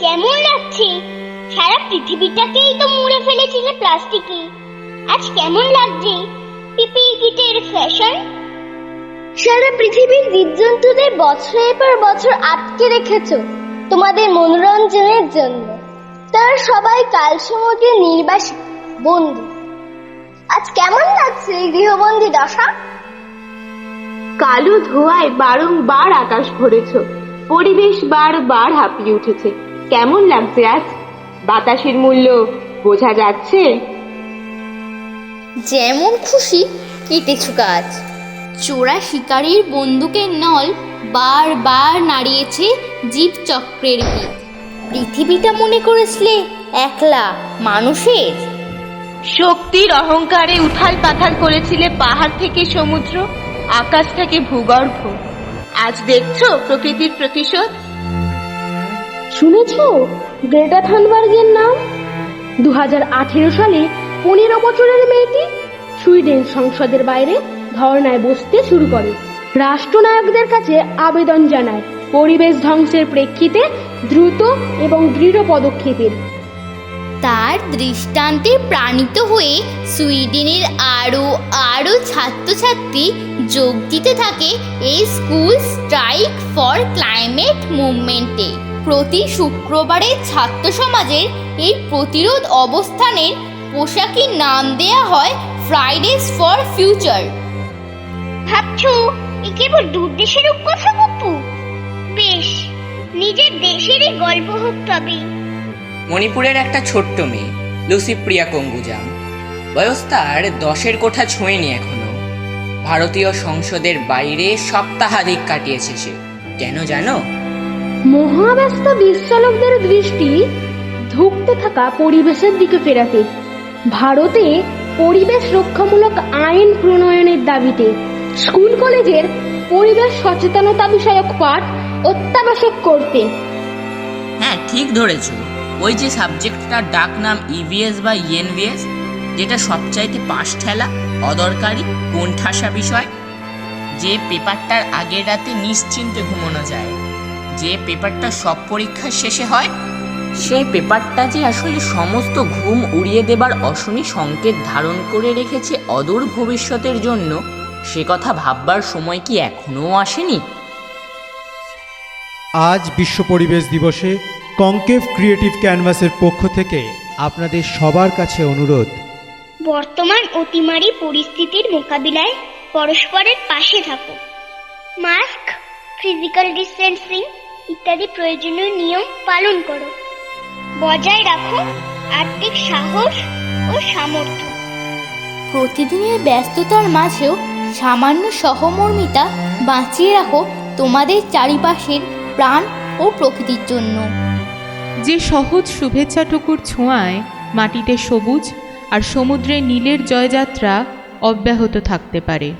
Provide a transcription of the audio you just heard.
কেমন লাগছে? সারা পৃথিবীটাকেই তো মুড়ে ফেলেছিলে প্লাস্টিকে আজ কেমন লাগছে? পিপি কিটের ফ্যাশন? সারা পৃথিবীর জীবজন্তুদের বছরের পর বছর আটকে রেখেছো তোমাদের মনোরঞ্জনের জন্য। তারা সবাই কাল সমুদ্রের নির্বাসী বন্ধু। আজ কেমন লাগছে এই গৃহবন্দী দশা? কালো ধোঁয়ায় বারংবার আকাশ ভরেছ পরিবেশ বারবার হাঁপিয়ে উঠেছে। কেমন লাগছে আজ? বাতাসের মূল্য বোঝা যাচ্ছে? যেমন খুশি কেটেছ গাছ। চোরা শিকারীর বন্দুকের নল বারবার নাড়িয়েছে জীবচক্রের ভিত পৃথিবীটা মনে করেছিলে একলা মানুষের? শক্তির অহংকারে উথাল পাথাল করেছিলে পাহাড় থেকে সমুদ্র আকাশ থেকে ভূগর্ভ। আজ দেখছ প্রকৃতির প্রতিশোধ? শুনেছ? গ্রেটা থানবার্গের নাম? দু হাজার আঠেরো সালে পনেরো বছরের মেয়েটি সুইডেন সংসদের বাইরে ধর্নায় বসতে শুরু করে। রাষ্ট্রনায়কদের কাছে আবেদন জানায়। পরিবেশ ধ্বংসের প্রেক্ষিতে দ্রুত এবং দৃঢ় পদক্ষেপের। তার দৃষ্টান্তে প্রাণিত হয়ে সুইডেনের আরও আরও ছাত্রছাত্রী যোগ দিতে থাকে এই স্কুল স্ট্রাইক ফর ক্লাইমেট মুভমেন্টে। প্রতি শুক্রবারে ছাত্র সমাজের এই প্রতিরোধ অবস্থানের পোশাকের নাম দেয়া হয় ফ্রাইডেজ ফর ফিউচার ভাবছ এ কেবল দূর দেশের কথা গপ্পু বেশ নিজের দেশেরই গল্প হোক তবে। মণিপুরের একটা ছোট্ট মেয়ে লুসিপ্রিয়া কঙ্গুজাম বয়স তার দশের কোঠা ছোঁয়নি এখনও। ভারতীয় সংসদের বাইরে সপ্তাহাধিক কাটিয়েছে সে। কেন জানো? মহাব্যস্ত বিশ্বলোকদের দৃষ্টি ধুঁকতে থাকা পরিবেশের দিকে ফেরাতে। ভারতে পরিবেশ রক্ষামূলক আইন প্রণয়নের দাবিতে স্কুল কলেজের পরিবেশ সচেতনতা বিষয়ক পাঠ অত্যাবশ্যক করতে। হ্যাঁ ঠিক ধরেছ। ওই যে সাবজেক্টটার ডাক নাম ইভিএস বা ইএনভিএস যেটা সবচাইতে পাশ ঠেলা, অদরকারি, কোণঠাসা বিষয়, যে পেপারটার আগের রাতে নিশ্চিন্তে ঘুমানো যায়। যে পেপারটা সব পরীক্ষার শেষে হয় সেই পেপারটা যে আসলে সমস্ত ঘুম উড়িয়ে দেবার অশনি সংকেত ধারণ করে রেখেছে অদূর ভবিষ্যতের জন্য সে কথা ভাববার সময় কি এখনও আসেনি? আজ বিশ্ব পরিবেশ দিবসে কংকেভ ক্রিয়েটিভ ক্যানভাসের পক্ষ থেকে আপনাদের সবার কাছে অনুরোধ। বর্তমান অতিমারি পরিস্থিতির মোকাবিলায় পরস্পরের পাশে থাকো মাস্ক ফিজিক্যাল ডিস্টেন্সিং ইত্যাদি প্রয়োজনীয় নিয়ম পালন করো। বজায় রাখো আর্থিক সাহস ও সামর্থ্য। প্রতিদিনের ব্যস্ততার মাঝেও সামান্য সহমর্মিতা বাঁচিয়ে রাখো তোমাদের চারিপাশের প্রাণ ও প্রকৃতির জন্য। যে সহজ শুভেচ্ছাটুকুর ছোঁয়ায় মাটিতে সবুজ আর সমুদ্রে নীলের জয়যাত্রা অব্যাহত থাকতে পারে।